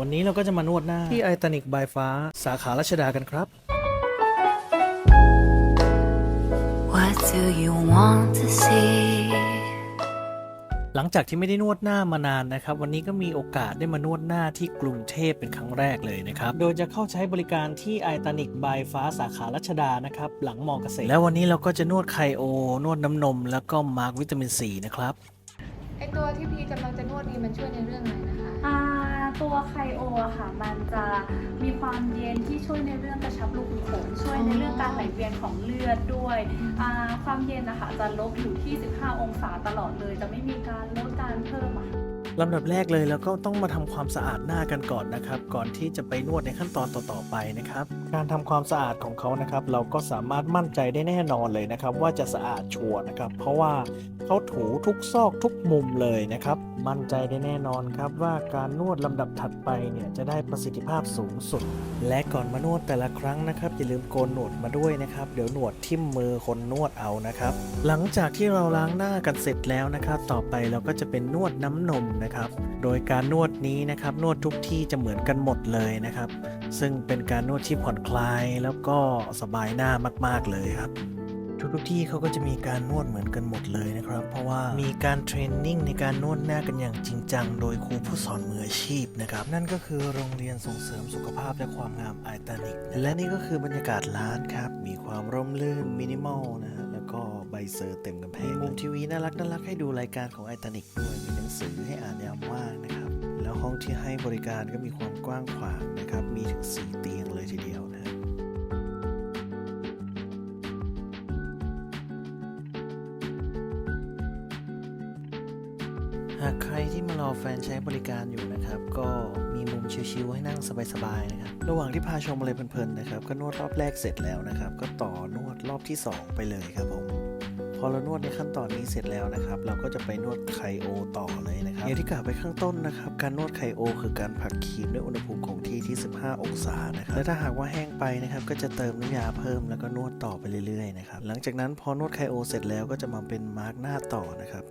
วันนี้เราก็จะมานวดหน้าที่ไอตานิกบายฟ้า สาขารัชดากันครับ What do you want to see? หลังจากที่ไม่ได้นวดหน้ามานานนะครับ วันนี้ก็มีโอกาสได้มานวดหน้าที่กรุงเทพเป็นครั้งแรกเลยนะครับ โดยจะเข้าใช้บริการที่ไอตานิกบายฟ้าสาขารัชดานะครับ หลังมอเกษตร แล้ววันนี้เราก็จะนวดไคโอ นวดน้ำนม แล้วก็มาร์กวิตามินซีนะครับ ไอตัวที่พีกำลังจะนวดนี่มันช่วยในเรื่องอะไรนะคะ อ่า ตัวไคโออะค่ะ มันจะมีความเย็นที่ช่วยในเรื่องกระชับรูขุมขนช่วยในเรื่องการไหลเวียนของเลือดด้วยอ่าความเย็นนะคะจะลบอยู่ที่ 15 องศาตลอดเลย จะไม่มีการลดการเพิ่มอะค่ะ ลำดับแรกเลยเราก็ต้องมาทำความสะอาดหน้ากันก่อนนะครับ ก่อนที่จะไปนวดในขั้นตอนต่อๆไปนะครับ การทำความสะอาดของเขานะครับ เราก็สามารถมั่นใจได้แน่นอนเลยนะครับ ว่าจะสะอาดชัวร์นะครับ เพราะว่าเขาถูทุกซอกทุกมุมเลยนะครับ มั่นใจได้แน่นอนครับว่าการนวดลำดับถัดไปเนี่ยจะได้ประสิทธิภาพสูงสุด และก่อนมานวดแต่ละครั้งนะครับ อย่าลืมโกนหนวดมาด้วยนะครับ เดี๋ยวหนวดทิ่มมือคนนวดเอานะครับ หลังจากที่เราล้างหน้ากันเสร็จแล้วนะครับ ต่อไปเราก็จะเป็นนวดน้ำนมนะครับ โดยการนวดนี้นะครับนวดทุกที่จะเหมือนกันหมดเลยนะครับ ซึ่งเป็นการนวดที่ผ่อนคลายแล้วก็สบายหน้ามาก ๆเลยครับทุกๆที่เขาก็จะมีการนวดเหมือนกันหมดเลยนะครับ เพราะว่ามีการเทรนนิ่งในการนวดหน้ากันอย่างจริงจัง โดยครูผู้สอนมืออาชีพนะครับ นั่นก็คือโรงเรียนส่งเสริมสุขภาพและความงามไอตานิก และนี่ก็คือบรรยากาศร้านครับ มีความร่มรื่นมินิมอลนะฮะแล้วก็ใบ เซอร์เต็มกำแพงมุมทีวีน่ารักน่ารักให้ดูรายการของไอตานิกด้วยมีหนังสือให้อ่านยามว่างนะครับ แล้วห้องที่ให้บริการก็มีความกว้างขวางนะครับ มีถึง 4 เตียงเลยทีเดียวนะฮะหากใครที่มารอแฟนใช้บริการอยู่นะครับ ก็มีมุมชิวๆให้นั่งสบายๆนะครับ ระหว่างที่พาชมอะไรเพลินๆนะครับ ก็นวดรอบแรกเสร็จแล้วนะครับ ก็ต่อนวดรอบที่ 2 ไปเลยครับผม พอเรานวดในขั้นตอนนี้เสร็จแล้วนะครับ เราก็จะไปนวดไคโอต่อเลยนะครับอย่างที่กล่าวไปข้างต้นนะครับ การนวดไคโอ คือการผักครีมด้วยอุณหภูมิคงที่ที่ 15 องศานะครับและถ้าหากว่าแห้งไปนะครับ ก็จะเติมน้ำยาเพิ่มแล้วก็นวดต่อไปเรื่อยๆนะครับหลังจากนั้นพอนวดไคโอเสร็จแล้วก็จะมาเป็นมาร์กหน้าต่อนะครับ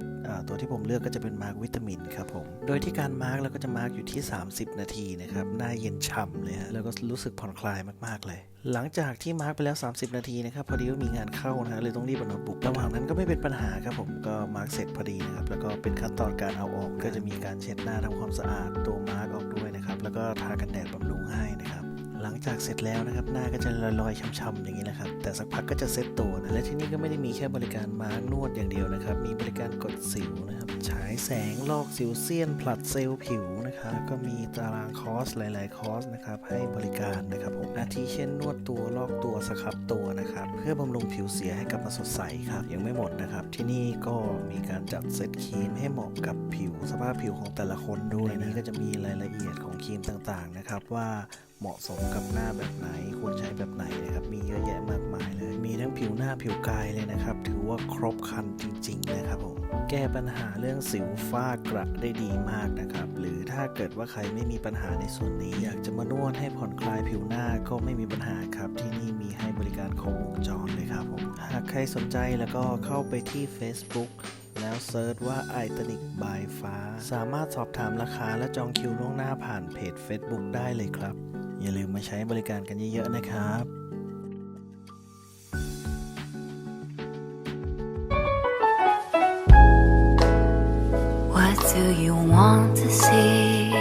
ตัวที่ผมเลือกก็จะเป็นมาร์กวิตามินครับผมโดยที่การมาร์กเราก็จะมาร์กอยู่ที่ 30 นาทีนะครับหน้าเย็นฉ่ำเลยฮะแล้วก็รู้สึกผ่อนคลายมากๆเลย หลังจากที่มาร์กไปแล้ว 30 นาทีนะครับพอดีว่ามีงานเข้านะฮะเลยต้องรีบเอาโน้ตบุ๊กระหว่างนั้นก็ไม่เป็นปัญหาครับผมก็มาร์กเสร็จพอดีนะครับแล้วก็เป็นขั้นตอนการเอาออกก็จะมีการเช็ดหน้าทำความสะอาดตัวมาร์กออกด้วยนะครับแล้วก็ทากันแดดบำรุงให้นะครับหลังจากเสร็จแล้วนะครับหน้าก็จะลอยๆช้ำๆอย่างนี้แหละครับแต่สักพักก็จะเซ็ตตัวนะและที่นี่ก็ไม่ได้มีแค่บริการมาร์กนวดอย่างเดียวนะครับมีบริการกดสิวนะครับายแสงลอกสิวเซียน ผลัดเซลล์ผิวนะครับ ก็มีตารางคอร์สหลาย ๆ คอร์สนะครับ ให้บริการนะครับผมอาทิเช่นนวดตัวลอกตัวสครับตัวนะครับ เพื่อบำรุงผิวเสียให้กลับมาสดใสครับ ยังไม่หมดนะครับ ที่นี่ก็มีการจัดเซตครีมให้เหมาะกับผิวสภาพผิวของแต่ละคนด้วยนนี้ก็จะมีรายละเอียดของครีมต่าง ๆ นะครับว่าเหมาะสมกับหน้าแบบไหนควรใช้แบบไหนนะครับมีเยอะแยะมากมายเลย มีทั้งผิวหน้าผิวกายเลยนะครับ ถือว่าครบครันจริง ๆ นะครับผม แก้ปัญหาเรื่องสิวฝ้ากระได้ดีมากนะครับ หรือถ้าเกิดว่าใครไม่มีปัญหาในส่วนนี้ อยากจะมานวดให้ผ่อนคลายผิวหน้าก็ไม่มีปัญหาครับ ที่นี่มีให้บริการครบวงจรเลยครับผมหากใครสนใจแล้วก็เข้าไปที่ Facebook แล้วเซิร์ชว่า i t a n i c by ฟ้า สามารถสอบถามราคาและจองคิวล่วงหน้าผ่านเพจ Facebook ได้เลยครับ อย่าลืมมาใช้บริการกันเยอะๆนะครับ do you want to see?